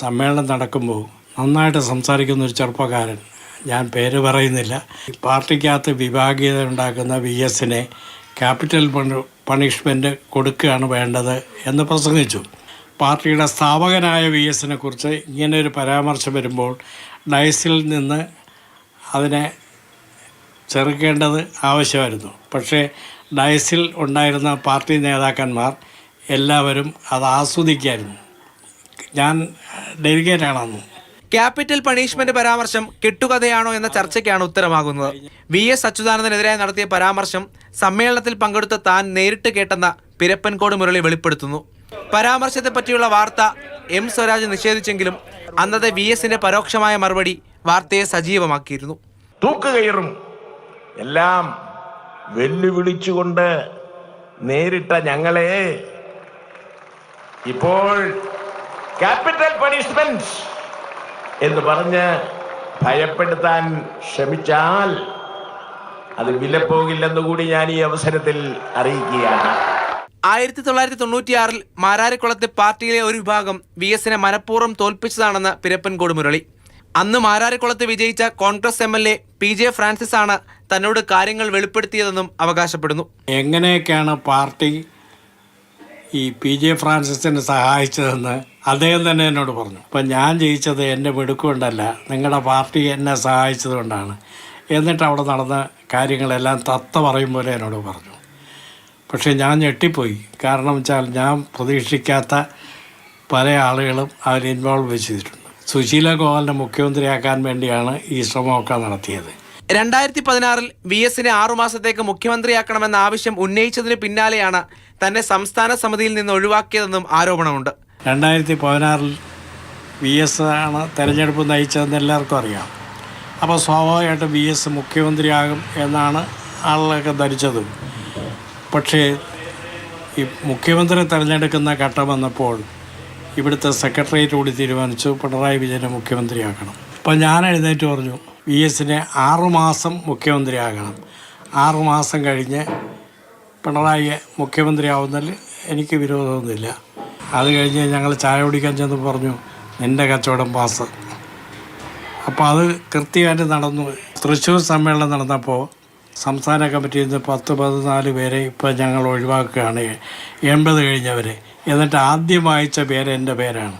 സമ്മേളനം നടക്കുമ്പോൾ നന്നായിട്ട് സംസാരിക്കുന്ന ഒരു ചെറുപ്പക്കാരൻ. ഞാൻ പേര് പറയുന്നില്ല. പാർട്ടിക്കകത്ത് വിഭാഗീയത ഉണ്ടാക്കുന്ന വി എസിനെ ക്യാപിറ്റൽ പണിഷ്മെന്റ് കൊടുക്കുകയാണ് വേണ്ടത് എന്ന് പ്രസംഗിച്ചു. പാർട്ടിയുടെ സ്ഥാപകനായ വി എസിനെ കുറിച്ച് ഇങ്ങനെ ഒരു പരാമർശം വരുമ്പോൾ ഡയസിൽ നിന്ന് അതിനെ ചെറുക്കേണ്ടത് ആവശ്യമായിരുന്നു. പക്ഷേ ഡയസിൽ ഉണ്ടായിരുന്ന പാർട്ടി നേതാക്കന്മാർ എല്ലാവരും അത് ആസ്വദിക്കായിരുന്നു. ഞാൻ ഡെലിഗേറ്റ് ആണെന്ന് ക്യാപിറ്റൽ പണിഷ്മെന്റ് പരാമർശം കെട്ടുകഥയാണോ എന്ന ചർച്ചയ്ക്കാണ് ഉത്തരമാകുന്നത്. വി എസ് അച്യുതാനന്ദനെതിരെ നടത്തിയ പരാമർശം സമ്മേളനത്തിൽ പങ്കെടുത്ത താൻ നേരിട്ട് കേട്ടെന്ന പിരപ്പൻകോട് മുരളി വെളിപ്പെടുത്തുന്നു. പരാമർശത്തെ പറ്റിയുള്ള വാർത്ത എം സ്വരാജ് നിഷേധിച്ചെങ്കിലും അന്നത്തെ വി എസിന്റെ പരോക്ഷമായ മറുപടി വാർത്തയെ സജീവമാക്കിയിരുന്നു. തൂക്കുകയറും എല്ലാം വെല്ലുവിളിച്ചുകൊണ്ട് നേരിട്ട ഞങ്ങളെ ഇപ്പോൾ ക്യാപിറ്റൽ പണിഷ്മെന്റ് എന്ന് പറഞ്ഞ് ഭയപ്പെടുത്താൻ ശ്രമിച്ചാൽ അത് വിലപ്പോകില്ലെന്ന് കൂടി ഞാൻ ഈ അവസരത്തിൽ അറിയിക്കുകയാണ്. ആയിരത്തി തൊള്ളായിരത്തി തൊണ്ണൂറ്റിയാറിൽ മാരാരിക്കുളത്തെ പാർട്ടിയിലെ ഒരു വിഭാഗം വി എസിനെ മനഃപൂർവം തോൽപ്പിച്ചതാണെന്ന് പിരപ്പൻകോട് മുരളി അന്ന് മാരാരിക്കുളത്ത് വിജയിച്ച Congress M L A P J Francis ആണ് തന്നോട് കാര്യങ്ങൾ വെളിപ്പെടുത്തിയതെന്നും അവകാശപ്പെടുന്നു. എങ്ങനെയൊക്കെയാണ് പാർട്ടി ഈ പി ജെ ഫ്രാൻസിസിനെ സഹായിച്ചതെന്ന് അദ്ദേഹം തന്നെ എന്നോട് പറഞ്ഞു. അപ്പം ഞാൻ ജയിച്ചത് എന്റെ മിടുക്കുകൊണ്ടല്ല നിങ്ങളുടെ പാർട്ടി എന്നെ സഹായിച്ചതുകൊണ്ടാണ്. എന്നിട്ട് അവിടെ നടന്ന കാര്യങ്ങളെല്ലാം തത്ത പറയും പോലെ എന്നോട് പറഞ്ഞു. പക്ഷേ ഞാൻ ഞെട്ടിപ്പോയി. കാരണം വെച്ചാൽ ഞാൻ പ്രതീക്ഷിക്കാത്ത പല ആളുകളും അതിൽ ഇൻവോൾവ് ചെയ്തിട്ടുണ്ട്. സുശീല ഗോപാലിനെ മുഖ്യമന്ത്രിയാക്കാൻ വേണ്ടിയാണ് ഈ ശ്രമമൊക്കെ നടത്തിയത്. രണ്ടായിരത്തി പതിനാറിൽ വി എസിനെ ആറുമാസത്തേക്ക് മുഖ്യമന്ത്രിയാക്കണമെന്ന ആവശ്യം ഉന്നയിച്ചതിന് പിന്നാലെയാണ് തന്നെ സംസ്ഥാന സമിതിയിൽ നിന്ന് ഒഴിവാക്കിയതെന്നും ആരോപണമുണ്ട്. രണ്ടായിരത്തി പതിനാറിൽ വി എസ് ആണ് തെരഞ്ഞെടുപ്പ് നയിച്ചതെന്ന് എല്ലാവർക്കും അറിയാം. അപ്പോൾ സ്വാഭാവികമായിട്ടും വി എസ് മുഖ്യമന്ത്രിയാകും എന്നാണ് ആളുകളൊക്കെ ധരിച്ചത്. പക്ഷേ ഈ മുഖ്യമന്ത്രി തിരഞ്ഞെടുക്കുന്ന ഘട്ടം വന്നപ്പോൾ ഇവിടുത്തെ സെക്രട്ടേറിയറ്റ് കൂടി തീരുമാനിച്ചു പിണറായി വിജയനെ മുഖ്യമന്ത്രിയാക്കണം. അപ്പോൾ ഞാൻ എഴുന്നേറ്റ് പറഞ്ഞു വി എസിന് ആറുമാസം മുഖ്യമന്ത്രിയാകണം. ആറുമാസം കഴിഞ്ഞ് പിണറായി മുഖ്യമന്ത്രിയാവുന്നതിൽ എനിക്ക് വിരോധമൊന്നുമില്ല. അത് കഴിഞ്ഞ് ഞങ്ങൾ ചായ കുടിക്കാൻ ചെന്ന് പറഞ്ഞു നിന്റെ കച്ചവടം പാസ്. അപ്പോൾ അത് കൃത്യമായിട്ട് നടന്നു. തൃശ്ശൂർ സമ്മേളനം നടന്നപ്പോൾ സംസ്ഥാന കമ്മിറ്റിയിൽ നിന്ന് പത്ത് പതിനാല് പേരെ ഇപ്പോൾ ഞങ്ങൾ ഒഴിവാക്കുകയാണ്. എൺപത് കഴിഞ്ഞവരെ. എന്നിട്ട് ആദ്യം വായിച്ച പേര് എന്റെ പേരാണ്.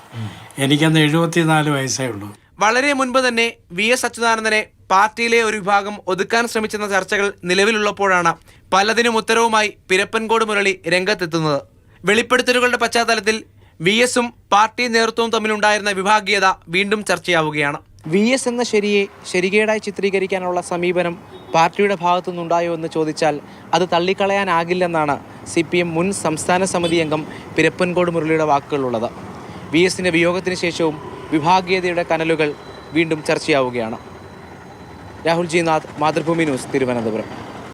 എനിക്കന്ന് എഴുപത്തിനാല് വയസ്സേ ഉള്ളൂ. വളരെ മുൻപ് തന്നെ വി എസ് അച്യുതാനന്ദനെ പാർട്ടിയിലെ ഒരു വിഭാഗം ഒതുക്കാൻ ശ്രമിച്ചെന്ന ചർച്ചകൾ നിലവിലുള്ളപ്പോഴാണ് പലതിനും ഉത്തരവുമായി പിരപ്പൻകോട് മുരളി രംഗത്തെത്തുന്നത്. വെളിപ്പെടുത്തലുകളുടെ പശ്ചാത്തലത്തിൽ വി എസും പാർട്ടി നേതൃത്വവും തമ്മിലുണ്ടായിരുന്ന വിഭാഗീയത വീണ്ടും ചർച്ചയാവുകയാണ്. വി എസ് എന്ന ശരിയെ ശരികേടായി ചിത്രീകരിക്കാനുള്ള സമീപനം പാർട്ടിയുടെ ഭാഗത്തുനിന്നുണ്ടായോ എന്ന് ചോദിച്ചാൽ അത് തള്ളിക്കളയാനാകില്ലെന്നാണ് സി പി എം മുൻ സംസ്ഥാന സമിതി അംഗം പിരപ്പൻകോട് മുരളിയുടെ വാക്കുകളുള്ളത് വി എസിന്റെ വിയോഗത്തിന് ശേഷവും വിഭാഗീയതയുടെ കനലുകൾ വീണ്ടും ചർച്ചയാവുകയാണ്. Rahul G Nath Mathrubhumi news Thiruvananthapuram.